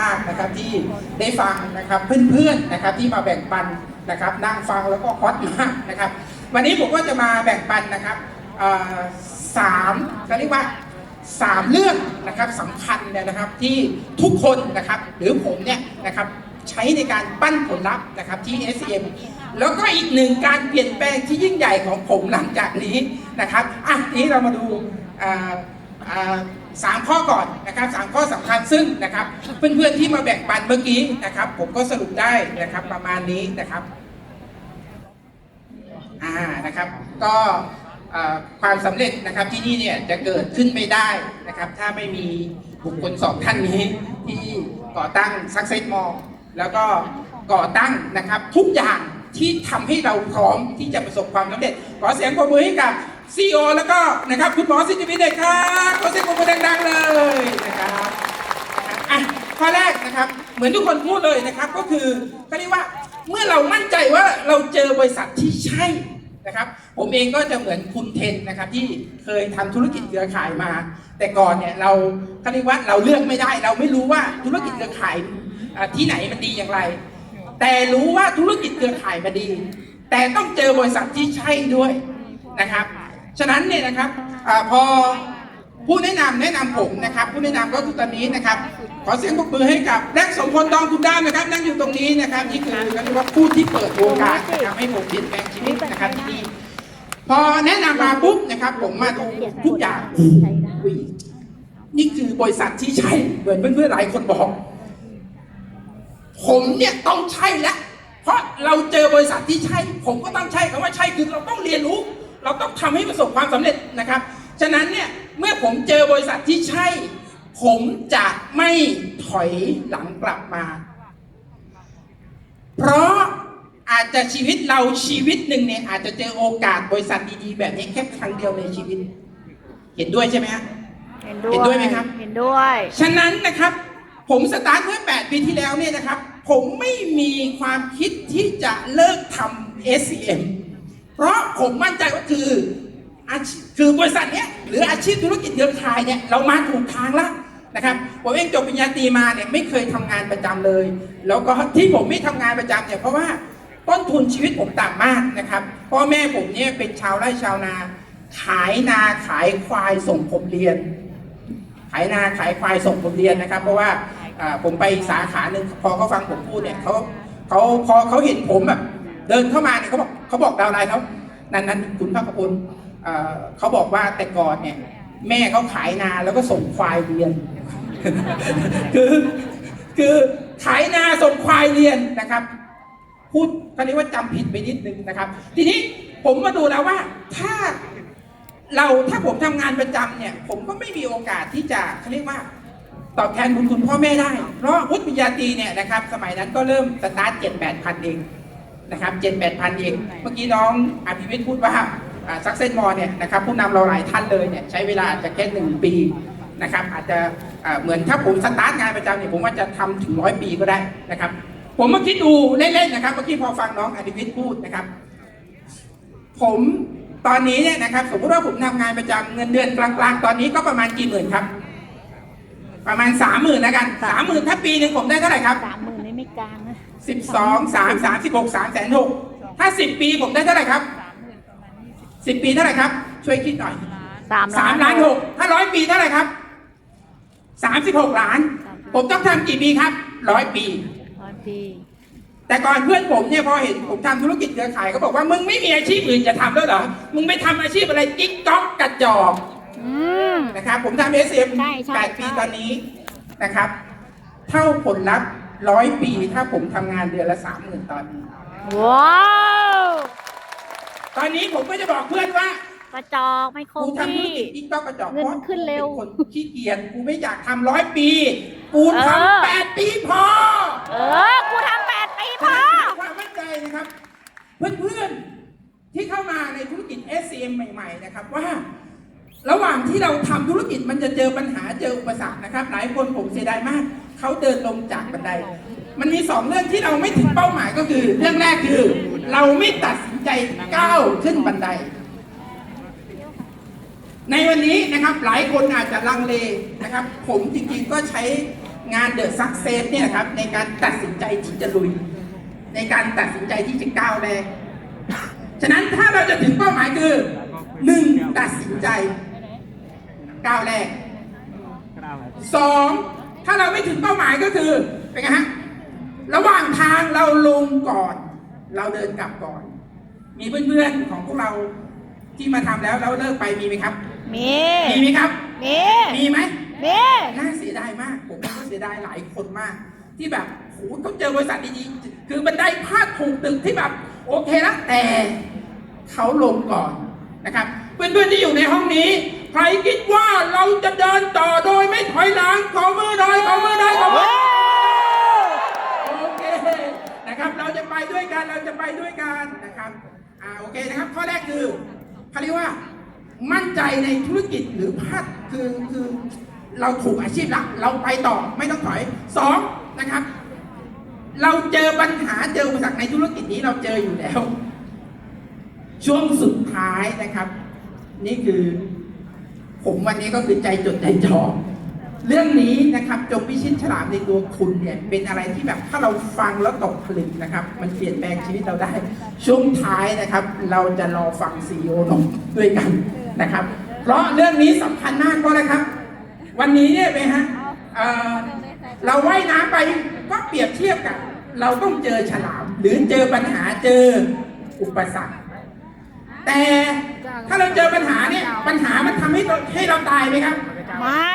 มากนะครับที่ได้ฟังนะครับเพื่อนๆนะครับที่มาแบ่งปันนะครับนั่งฟังแล้วก็ฮอตมากนะครับ วันนี้ผมก็จะมาแบ่งปันนะครับสามเขาเรียกว่าสามเรื่องนะครับสำคัญเนี่ยนะครับที่ทุกคนนะครับหรือผมเนี่ยนะครับใช้ในการปั้นผลลัพธ์นะครับที่ SCM แล้วก็อีกหนึ่งการเปลี่ยนแปลงที่ยิ่งใหญ่ของผมหลังจากนี้นะครับอะนี้เรามาดูอ่าอ่า สามข้อก่อนนะครับสามข้อสำคัญซึ่งนะครับเพื่อนๆที่มาแบ่งปันเมื่อกี้นะครับ ผมก็สรุปได้นะครับประมาณนี้นะครับอ่านะครับก็ความสำเร็จนะครับที่นี่เนี่ยจะเกิดขึ้นไม่ได้นะครับ ถ้าไม่มีบุคคลสองท่านนี้ที่ก่อตั้ง Success Mall แล้วก็ก่อตั้งนะครับทุกอย่างที่ทำให้เราพร้อมที่จะประสบความสำเร็จ ขอเสียงปรบมือให้กับ CEO แล้วก็นะครับคุณหมอสิทธิวิเดชครับขอเสียงปรบมือดังๆเลยนะครับอะข้อแรกนะครับเหมือนทุกคนพูดเลยนะครับก็คือก็เรียกว่าเมื่อเรามั่นใจว่าเราเจอบริษัทที่ใช่นะครับผมเองก็จะเหมือนคุณเทนนะครับที่เคยทำธุรกิจเครือข่ายมา แต่ก่อนเนี่ยเราเขาเรียกว่าเราเลือกไม่ได้ เราไม่รู้ว่าธุรกิจเครือข่ายที่ไหนมันดีอย่างไร แต่รู้ว่าธุรกิจเครือข่ายมันดี แต่ต้องเจอบริษัทที่ใช่ด้วยนะครับ ฉะนั้นเนี่ยนะครับอพอผู้แนะนำแนะนำผมนะครับ ผู้แนะนำก็คือตอนนี้นะครับ ขอเสียงปรบมือให้กับแรกสมพลดองคุณด้ามนะครับ นั่งอยู่ตรงนี้นะครับนี่คือเรียกว่าผู้ที่เปิดโอกาสนะครับให้ผมเปลี่ยนแปลงชีวิตนะครับที่นี่พอแนะนำมาปุ๊บนะครับ ผมมาทุกอย่างนี่คือบริษัทที่ใช่เหมือนเพื่อนๆหลายคนบอก ผมเนี่ยต้องใช่แล้วเพราะเราเจอบริษัทที่ใช่ ผมก็ต้องใช่คำว่าใช่คือเราต้องเรียนรู้ เราต้องทำให้ประสบความสำเร็จนะครับ ฉะนั้นเนี่ยเมื่อผมเจอบริษัทที่ใช่ ผมจะไม่ถอยหลังกลับมา เพราะอาจจะชีวิตเราชีวิตหนึ่งเนี่ยอาจจะเจอโอกาสบริษัทดีๆ แบบนี้แค่ครั้งเดียวในชีวิต เห็นด้วยใช่ไหมฮะเห็นด้วยเห็นด้วยไหมครับ เห็นด้วย ฉะนั้นนะครับ ผมสตาร์ทเมื่อ 8 ปีที่แล้วเนี่ยนะครับ ผมไม่มีความคิดที่จะเลิกทำ SCM เพราะผมมั่นใจว่าคืออาชีพคือบริษัทเนี้ยหรืออาชีพธุรกิจเครือข่ายเนี่ยเรามาถูกทางแล้วนะครับผมเองจบปริญญาตรีมาเนี่ยไม่เคยทำงานประจำเลย แล้วก็ที่ผมไม่ทำงานประจำเนี่ยเพราะว่าต้นทุนชีวิตผมต่ำมากนะครับพ่อแม่ผมเนี่ยเป็นชาวไร่ชาวนา ขายนาขายควายส่งผมเรียน ขายนาขายควายส่งผมเรียนนะครับ เพราะว่าผมไปสาขาหนึ่งพอเขาฟังผมพูดเนี่ยเขาเขาพอเขาเห็นผมแบบเดินเข้ามาเนี่ยเขาบอก เขาบอกดาวไลน์เขานั้นนั้นคุณภาคภูมิอ่าเขาบอกว่าแต่ก่อนเนี่ยแม่เขาขายนาแล้วก็ส่งควายเรียน คือคือขายนาส่งควายเรียนนะครับ พูดเขาเรียกว่าจำผิดไปนิดนึงนะครับ ทีนี้ผมมาดูแล้วว่าถ้าเราถ้าผมทำงานประจำเนี่ย ผมก็ไม่มีโอกาสที่จะเขาเรียกว่าตอบแทนบุญคุณพ่อแม่ได้ เพราะวุฒิปริญญาตรีเนี่ยนะครับ สมัยนั้นก็เริ่มสตาร์ทเจ็ดแปดพันเอง นะครับเจ็ดแปดพันเอง เมื่อกี้น้องอภิวิทย์พูดว่าซักเซนมอเนี่ยนะครับผู้นำเราหลายท่านเลยเนี่ยใช้เวลาอาจจะแค่หนึ่งปีนะครับอาจจะเหมือนถ้าผมสตาร์ทงานประจำเนี่ยผมว่าจะทำถึงร้อยปีก็ได้นะครับ ผมมาคิดดูเล่นๆนะครับเมื่อกี้พอฟังน้องอภิวิทย์พูดนะครับ ผมตอนนี้เนี่ยนะครับ สมมติว่าผมทำงานประจำเงินเดือนกลางๆ ตอนนี้ก็ประมาณกี่หมื่นครับ ประมาณสามหมื่นแล้วกันสามหมื่นถ้าปีหนึ่งผมได้เท่าไหร่ครับสามหมื่นนี่ไม่กลางนะ สิบสองสามสามสิบหกสามแสนหกถ้าสิบปีผมได้เท่าไหร่ครับสิบปีเท่าไหร่ครับ ช่วยคิดหน่อยสามสามล้านหกถ้าร้อยปีเท่าไหร่ครับสามสิบหกล้าน ผมต้องทำกี่ปีครับร้อยปีร้อยปี แต่ก่อนเพื่อนผมเนี่ยพอเห็นผมทำธุรกิจเครือข่ายเขาบอกว่ามึงไม่มีอาชีพอื่นจะทำแล้วเหรอมึงไปทำอาชีพอะไรกิ๊กก๊อกกระจอกอืมนะครับผมทำเอสเอ็มใช่ใช่แปดปีใช่ตอนนี้นะครับ เท่าผลลัพธ์ ร้อยปีถ้าผมทำงานเดือนละสามหมื่นตอนนี้ ว้าวตอนนี้ผมก็จะบอกเพื่อนว่า กระจอกไม่คกูงทำธุรที่ กิจกิ๊กก๊อกกระจอกเงินมันขึ้นเร็ว พาะกูเป็นคนขี้เกียจกูไม่อยากทำร้อยปี กูเออทำแปดปีพอ เออ กูทำแปดปีพอ ความมั่นใจนะครับ เพื่อนๆที่เข้ามาในธุรกิจ SCM ใหม่ๆนะครับว่า ระหว่างที่เราทำธุรกิจมันจะเจอปัญหาเจออุปสรรคนะครับ หลายคนผมเสียดายมาก เขาเดินลงจากบันได มันมีสองเรื่องที่เราไม่ถึงเป้าหมายก็คือ เรื่องแรกคือ เราไม่ตัดสินใจก้าวขึ้นบันได ในวันนี้นะครับหลายคนอาจจะลังเลนะครับ ผมจริงๆก็ใช้งานเดอะซักเซสเนี่ยครับ ในการตัดสินใจที่จะลุย ในการตัดสินใจที่จะก้าวแรกฉะนั้นถ้าเราจะถึงเป้าหมายคือหนึ่งตัดสินใจก้าวแรกสอง ถ้าเราไม่ถึงเป้าหมายก็คือเป็นไงฮะระหว่างทางเราลงก่อน เราเดินกลับก่อน มีเพื่อนๆของพวกเราที่มาทำแล้วแล้วเลิกไปมีไหมครับ มีมีไหมครับ มีมีไหมมีน่าเสียดายมาก ผมก็เสียดายหลายคนมาก ที่แบบโหเขาเจอบริษัทดีๆคือบันไดพาดถูกตึกที่แบบ โอเคแล้วแต่เขาลงก่อนนะครับเพื่อนๆที่อยู่ในห้องนี้ ใครคิดว่าเราจะเดิน เขาเรียกว่ามั่นใจในธุรกิจหรือพาดคือคือเราถูกอาชีพละเราไปต่อไม่ต้องถอยสองนะครับ เราเจอปัญหาเจออุปสรรคในธุรกิจนี้เราเจออยู่แล้ว ช่วงสุดท้ายนะครับ นี่คือ ผมวันนี้ก็คือใจจดใจจ่อ เรื่องนี้นะครับจงพิชิตฉลามในตัวคุณเนี่ยเป็นอะไรที่แบบถ้าเราฟังแล้วตกผลึกนะครับ มันเปลี่ยนแปลงชีวิตเราได้ ช่วงท้ายนะครับ เราจะรอฟังซีอีโอนมด้วยกันนะครับ เพราะเรื่องนี้สำคัญมากเพราะอะไรครับ วันนี้เนี่ยเป็นฮะเเราว่ายน้ำไปก็เปรียบเทียบกับ เราต้องเจอฉลาม หรือเจอปัญหาเจออุปสรรคแต่ถ้าเราเจอปัญหาเนี่ยปัญหามันทำให้ให้เราตายไหมครับ ไม่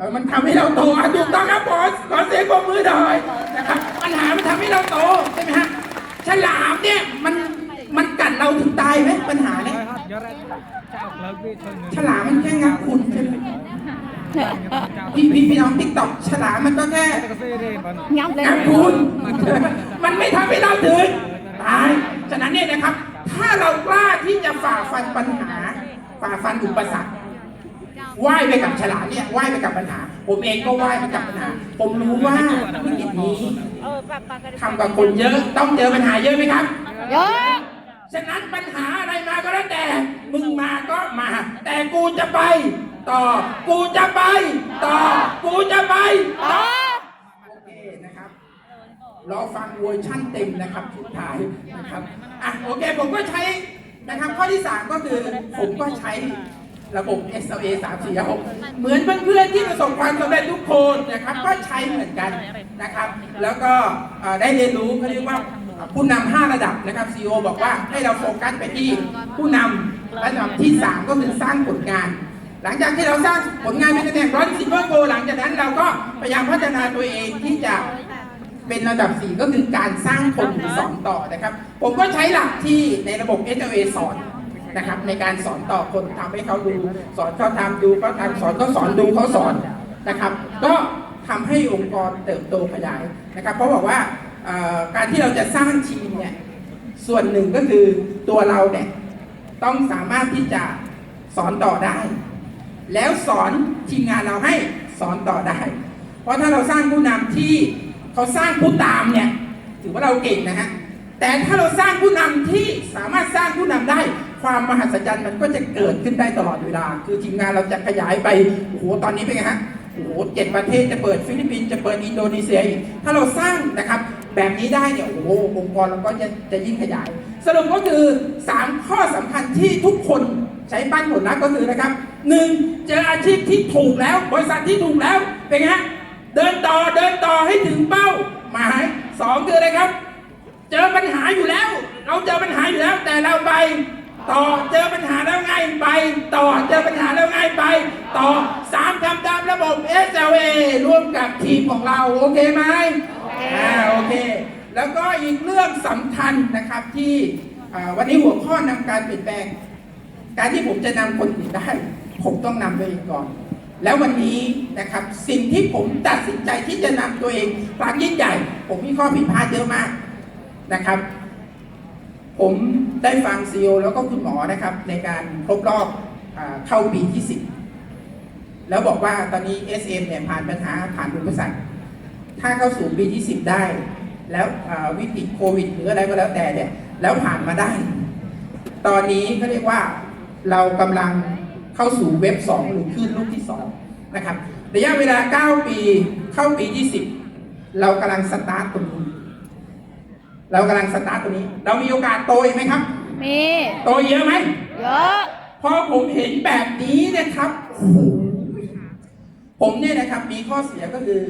เออมันทำให้เราโตถูกต้องครับบอสขอเสียงปรบมือหน่อยนะครับปัญหามันทำให้เราโตใช่ไหมฮะฉลามเนี่ยมันมันกัดเราถึงตายไหมปัญหาเนี่ยฉลามมันแค่งับคุณใช่ไหมพี่พี่พี่น้องติ๊กต็อกฉลามมันก็แค่งับคุณมันไม่ทำให้เราถึงตายฉะนั้นเนี่ยนะครับ ถ้าเรากล้าที่จะฝ่าฟันปัญหาฝ่าฟันอุปสรรค ว่ายไปกับฉลามเนี่ยว่ายไปกับปัญหา ผมเองก็ว่ายไปกับปัญหา ผมรู้ว่าธุรกิจนี้ทำกับคนเยอะต้องเจอปัญหาเยอะไหมครับเยอะฉะนั้นปัญหาอะไรมาก็แล้วแต่ มึงมาก็มา แต่กูจะไป ต่อ กูจะไป ต่อ กูจะไปต่อโอเคนะครับรอฟังเวอร์ชั่นเต็มนะครับสุดท้ายนะครับอะโอเคผมก็ใช้นะครับ ข้อที่ 3 ก็คือผมก็ใช้ ระบบ SLA 3 4 6เหมือนเพื่อนๆที่ประสบความสำเร็จทุกคนนะครับก็ใช้เหมือนกันนะครับ แล้วก็เอ่อได้เรียนรู้เขาเรียกว่าผู้นำ5ระดับนะครับ CEO บอกว่าให้เราโฟกัสไปที่ผู้นำระดับที่ 3 ก็คือสร้างผลงาน หลังจากที่เราสร้างผลงานเป็นตำแหน่งร้อยสิบเปอร์โกหลังจากนั้นเราก็พยายามพัฒนาตัวเองที่จะเป็นระดับ 4 ก็คือการสร้างคนหรือสอนต่อนะครับ ผมก็ใช้หลักที่ในระบบ SLA สอน นะครับ ในการสอนต่อคนทำให้เขาดู สอนเขาทำดูเขาทำสอนเขาสอนดูเขาสอนนะครับ ก็ทำให้องค์กรเติบโตขยายนะครับ เพราะบอกว่าการที่เราจะสร้างทีมเนี่ยส่วนหนึ่งก็คือตัวเราเนี่ยต้องสามารถที่จะสอนต่อได้ แล้วสอนทีมงานเราให้สอนต่อได้ เพราะถ้าเราสร้างผู้นำที่เขาสร้างผู้ตามเนี่ยถือว่าเราเก่งนะฮะแต่ถ้าเราสร้างผู้นำที่สามารถสร้างผู้นำได้ ความมหัศจรรย์มันก็จะเกิดขึ้นได้ตลอดเวลา คือทีมงานเราจะขยายไปโอ้โหตอนนี้เป็นไงฮะโอ้โหเจ็ดประเทศจะเปิดฟิลิปปินส์จะเปิดอินโดนีเซียอีกถ้าเราสร้างนะครับแบบนี้ได้เนี่ยโอ้โหองค์กรเราก็จะจะยิ่งขยาย สรุปก็คือ 3 ข้อสำคัญที่ทุกคนใช้ปั้นผลลัพธ์ก็คือนะครับหนึ่งเจออาชีพที่ถูกแล้ว บริษัทที่ถูกแล้วเป็นไงฮะเดินต่อเดินต่อให้ถึงเป้าหมายสองคืออะไรครับ เจอปัญหาอยู่แล้ว เราเจอปัญหาอยู่แล้วแต่เราไป ต่อเจอปัญหาแล้วไงไป ต่อเจอปัญหาแล้วไงไป ต่อสามทำตามระบบ SLA ร่วมกับทีมของเรา โอเคไหมอ่าโอเค แล้วก็อีกเรื่องสำคัญนะครับที่อ่าวันนี้หัวข้อนำการเปลี่ยนแปลง การที่ผมจะนำคนอื่นได้ ผมต้องนำตัวเองก่อน แล้ววันนี้นะครับสิ่งที่ผมตัดสินใจที่จะนำตัวเองความยิ่งใหญ่ ผมมีข้อผิดพลาดเยอะมากนะครับ ผมได้ฟังซีอแล้วก็คุณหมอนะครับ ในการครบรอบเข้าปีที่ 10 แล้วบอกว่าตอนนี้ SM เนี่ยผ่านปัญหาผ่านอุปสรรคถ้าเข้าสู่ปีที่ 10 ได้ แล้ววิกฤตโควิดหรืออะไรก็แล้วแต่เนี่ยแล้วผ่านมาได้ ตอนนี้เขาเรียกว่าเรากำลังเข้าสู่เว็บ 2 หรือคลื่นลูกที่ 2 นะครับระยะเวลา 9 ปีเข้าปีที่ 10 เรากำลังสตาร์ทตรงนี้ เรากำลังสตาร์ทตรงนี้ เรามีโอกาสโตอีกไหมครับ มี โตเยอะไหมเยอะพอผมเห็นแบบนี้นะครับโอ้โหผมเนี่ยนะครับมีข้อเสียก็คือ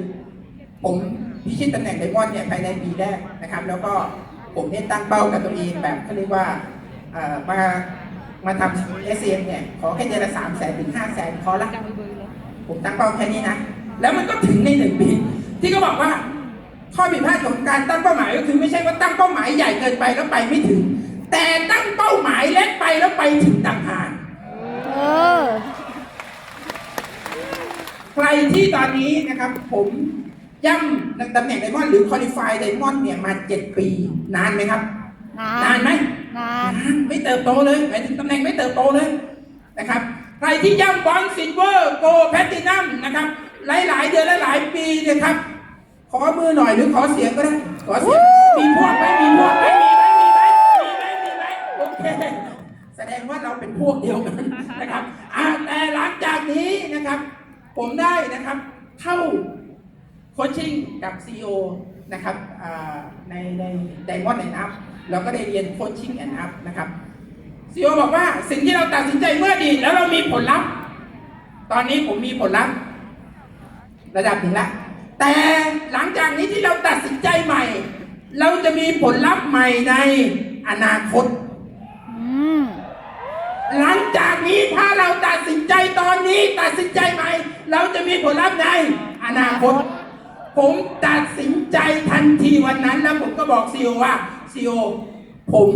ผมพิชิตตำแหน่งไดมอนด์เนี่ยภายในปีแรกนะครับ แล้วก็ผมเนี่ยตั้งเป้ากับตัวเองแบบเขาเรียกว่าเอ่อมามาทำเอสเอ็มเนี่ย ขอแค่เดือนละสามแสนถึงห้าแสนพอละผมตั้งเป้าแค่นี้นะ แล้วมันก็ถึงในหนึ่งปี ที่เขาบอกว่า ข้อผิดพลาดของการตั้งเป้าหมายก็คือไม่ใช่ว่าตั้งเป้าหมายใหญ่เกินไปแล้วไปไม่ถึง แต่ตั้งเป้าหมายเล็กไปแล้วไปถึงต่างหากเออใครที่ตอนนี้นะครับ ผมย่ำตำแหน่งไดมอนด์หรือคอลิฟายไดมอนด์เนี่ยมาเจ็ดปีนานไหมครับนานานไหมนานไม่เติบโตเลยหมายถึงตำแหน่งไม่เติบโตเลยนะครับใครที่ย่ำบอลซิลเวอร์โกแพตตินัมนะครับ หลาย ๆ เดือนหลายๆปีเนี่ยครับ ขอมือหน่อยหรือขอเสียงก็ได้ ขอเสียง มีพวกไหมมีพวกไหมมีไหมมีไหมมีไหมมีไหมโอเค แสดงว่าเราเป็นพวกเดียวกันนะครับอ่าแต่หลังจากนี้นะครับ ผมได้นะครับ เข้าโคชชิ่งกับซีอนะครับอ่าในในไดมอนด์แอนด์อัพเราก็ได้เรียนโคชชิ่งแอนด์อัพนะครับซีอบอกว่าสิ่งที่เราตัดสินใจเมื่อดี แล้วเรามีผลลัพธ์ ตอนนี้ผมมีผลลัพธ์ ระดับหนึ่งละ แต่หลังจากนี้ที่เราตัดสินใจใหม่ เราจะมีผลลัพธ์ใหม่ในอนาคตอืมหลังจากนี้ถ้าเราตัดสินใจตอนนี้ ตัดสินใจใหม่ เราจะมีผลลัพธ์ในอนาคต ผมตัดสินใจทันทีวันนั้น แล้วผมก็บอกซีโอว่าซีโอผม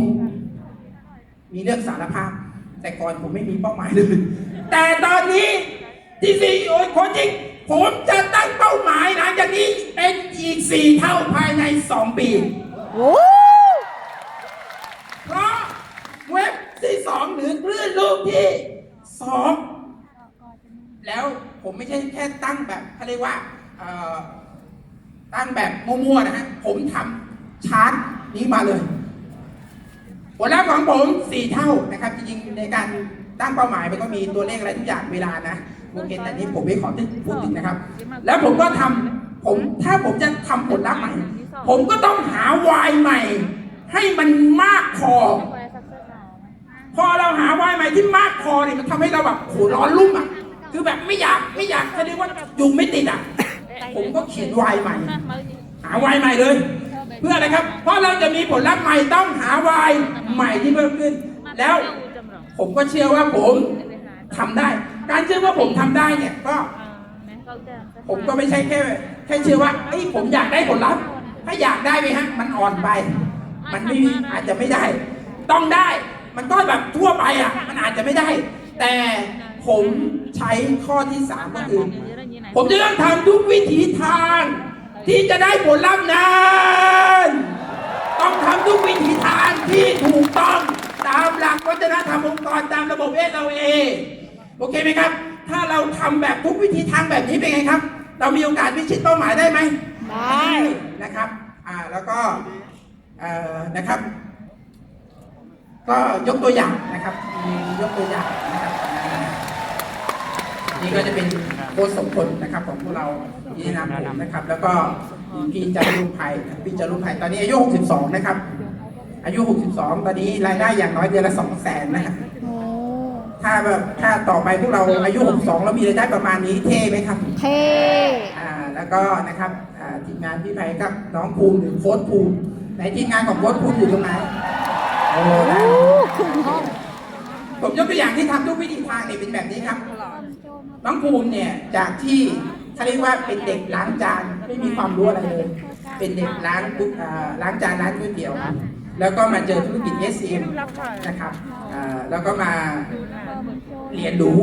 มีเรื่องสารภาพ แต่ก่อนผมไม่มีเป้าหมายเลย แต่ตอนนี้ที่ซีโอคนจริง ผมจะตั้งเป้าหมายหลังจากนี้เป็นอีกสี่เท่าภายในสองปี เพราะเว็บที่สองหรือคลื่นลูกที่สองแล้วผมไม่ใช่แค่ตั้งแบบเขาเรียกว่าตั้งแบบมั่วๆนะฮะ ผมทำชาร์ตนี้มาเลยผลลัพธ์ของผมสี่เท่านะครับ จริงๆในการตั้งเป้าหมายมันก็มีตัวเลขอะไรทุกอย่างเวลานะ โอเคแต่นี้ผมไม่ขอพูดถึงนะครับ แล้วผมก็ทำผมถ้าผมจะทำผลลัพธ์ใหม่ ผมก็ต้องหาวายใหม่ ให้มันมากพอพอเราหาวายใหม่ที่มากพอเนี่ยมันทำให้เราแบบโหร้อนรุ่มอะคือแบบไม่อยากไม่อยากเขาเรียกว่าอยู่ไม่ติดอะผมก็เขียนวายใหม่ หาวายใหม่เลย เพื่ออะไรครับ เพราะเราจะมีผลลัพธ์ใหม่ต้องหาวายใหม่ที่เพิ่มขึ้น แล้วผมก็เชื่อว่าผมทำได้ การเชื่อว่าผมทำได้เนี่ยก็ ผมก็ไม่ใช่แค่แค่เชื่อว่าเอ้ยผมอยากได้ผลลัพธ์ถ้าอยากได้ไหมฮะ มันอ่อนไป มันไม่มีอาจจะไม่ได้ ต้องได้ มันก็แบบทั่วไปอะ มันอาจจะไม่ได้ แต่ผมใช้ข้อที่สามก็คือผมจะต้องทำทุกวิถีทาง ที่จะได้ผลลัพธ์นั้นต้องทำทุกวิถีทางที่ถูกต้องตามหลักวัฒนธรรมองค์กรตามระบบ SLA โอเคไหมครับ ถ้าเราทำแบบทุกวิธีทางแบบนี้เป็นไงครับ เรามีโอกาสพิชิตเป้าหมายได้ไหมได้นะครับอ่าแล้วก็เอ่อนะครับ ก็ยกตัวอย่างนะครับมียกตัวอย่างนะครับอ่านี่ก็จะเป็นโค้ชสมพลนะครับของพวกเราที่แนะนำผมนะครับ แล้วก็มีพี่จารุภัยพี่จารุภัยตอนนี้อายุ 62 นะครับ อายุ 62 ตอนนี้รายได้อย่างน้อยเดือนละ 2 0 0 0 0 0นะครับโอ้ ถ้าแบบถ้าต่อไปพวกเราอายุ 62 แล้วมีรายได้ประมาณนี้เท่ไหมครับเท่อ่าแล้วก็นะครับอ่าทีมงานพี่ไผ่กับน้องภูมิหรือโค้ดภูมิในทีมงานของโค้ดภูมิอยู่ตรงไหนโอ้ได้ครึ่งห้องผมยกตัวอย่างที่ทำทุกวิธีทางเนี่ยเป็นแบบนี้ครับ น้องภูมิเนี่ยจากที่เขาเรียกว่าเป็นเด็กล้างจานไม่มีความรู้อะไรเลย เป็นเด็กล้างทุกอ่าล้างจานร้านก๋วยเตี๋ยว แล้วก็มาเจอธุรกิจ s อ m นะครับอ่าแล้วก็มา เรียนรู้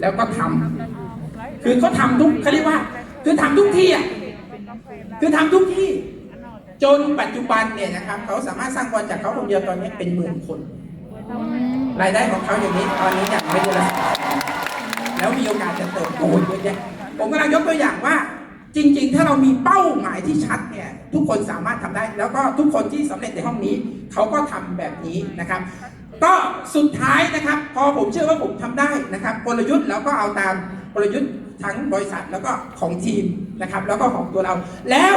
แล้วก็ทำคือเขาทำทุกเขาเรียกว่า คือทำทุกที่อะคือทำทุกที่ จนปัจจุบันเนี่ยนะครับเขาสามารถสร้างคนจากเขาคนเดียวตอนนี้เป็นหมื่นคน รายได้ของเขาอย่างนี้ตอนนี้อย่างไม่ได้ลแล้วมีโอกาสจะเติบโตเยอะแยะผมกำลังยกตัวอย่างว่า จริง ๆ ถ้าเรามีเป้าหมายที่ชัดเนี่ยทุกคนสามารถทำได้ แล้วก็ทุกคนที่สำเร็จในห้องนี้ เขาก็ทำแบบนี้นะครับ ก็สุดท้ายนะครับ พอผมเชื่อว่าผมทำได้นะครับ กลยุทธ์เราก็เอาตามกลยุทธ์ทั้งบริษัทแล้วก็ของทีมนะครับ แล้วก็ของตัวเรา แล้ว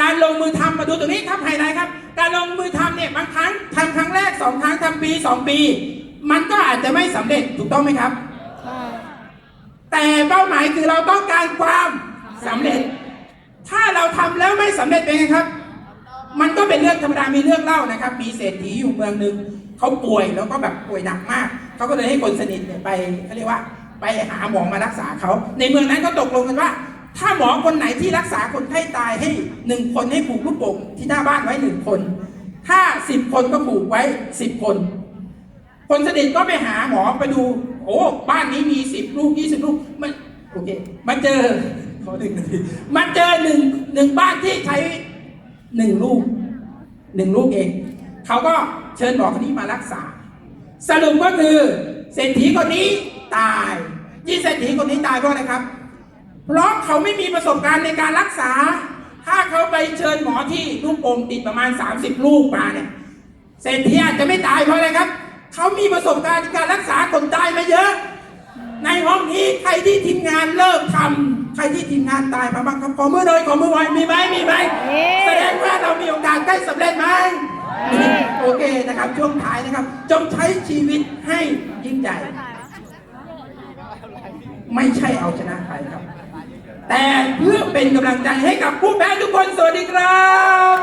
การลงมือทำมาดูตรงนี้ครับไฮไลท์ครับ การลงมือทำเนี่ยบางครั้งทำครั้งแรกสองครั้งทำปีสองปี มันก็อาจจะไม่สำเร็จถูกต้องไหมครับใช่แต่เป้าหมายคือเราต้องการความสำเร็จ ถ้าเราทำแล้วไม่สำเร็จเป็นไงครับ มันก็เป็นเรื่องธรรมดามีเรื่องเล่านะครับ มีเศรษฐีอยู่เมืองหนึ่ง เขาป่วยแล้วก็แบบป่วยหนักมาก เขาก็เลยให้คนสนิทเนี่ยไปเขาเรียกว่า ไปหาหมอมารักษาเขา ในเมืองนั้นก็ตกลงกันว่า ถ้าหมอคนไหนที่รักษาคนไข้ตายให้หนึ่งคนให้ผูกลูกโป่งที่หน้าบ้านไว้หนึ่งคน ถ้าสิบคนก็ผูกไว้สิบคน คนสนิทก็ไปหาหมอไปดู โอ้บ้านนี้มีสิบลูกยี่สิบลูกมันโอเคมาเจอขอหนึ่งนาทีมาเจอหนึ่งหนึ่งบ้านที่ใช้หนึ่งลูกหนึ่งลูกเอง เขาก็ เชิญหมอคนนี้มารักษา สรุปก็คือเศรษฐีคนนี้ตายยี่เศรษฐีคนนี้ตายเพราะอะไรครับ เพราะเขาไม่มีประสบการณ์ในการรักษา ถ้าเขาไปเชิญหมอที่ลูกโป่งติดประมาณ 30 ลูกมาเนี่ยเศรษฐีอาจจะไม่ตายเพราะอะไรครับ เขามีประสบการณ์ในการรักษาคนตายมาเยอะ ในห้องนี้ใครที่ทีมงานเลิกทำใครที่ทีมงานตายมาบ้างครับขอมือหน่อยขอมือหน่อยมีไหมมีไหมแสดงว่าเรามีโอกาสได้สำเร็จไหม โอเคนะครับช่วงท้ายนะครับ จงใช้ชีวิตให้ยิ่งใหญ่ไม่ใช่เอาชนะใครครับ แต่เพื่อเป็นกำลังใจให้กับผู้แพ้ทุกคนสวัสดีครับ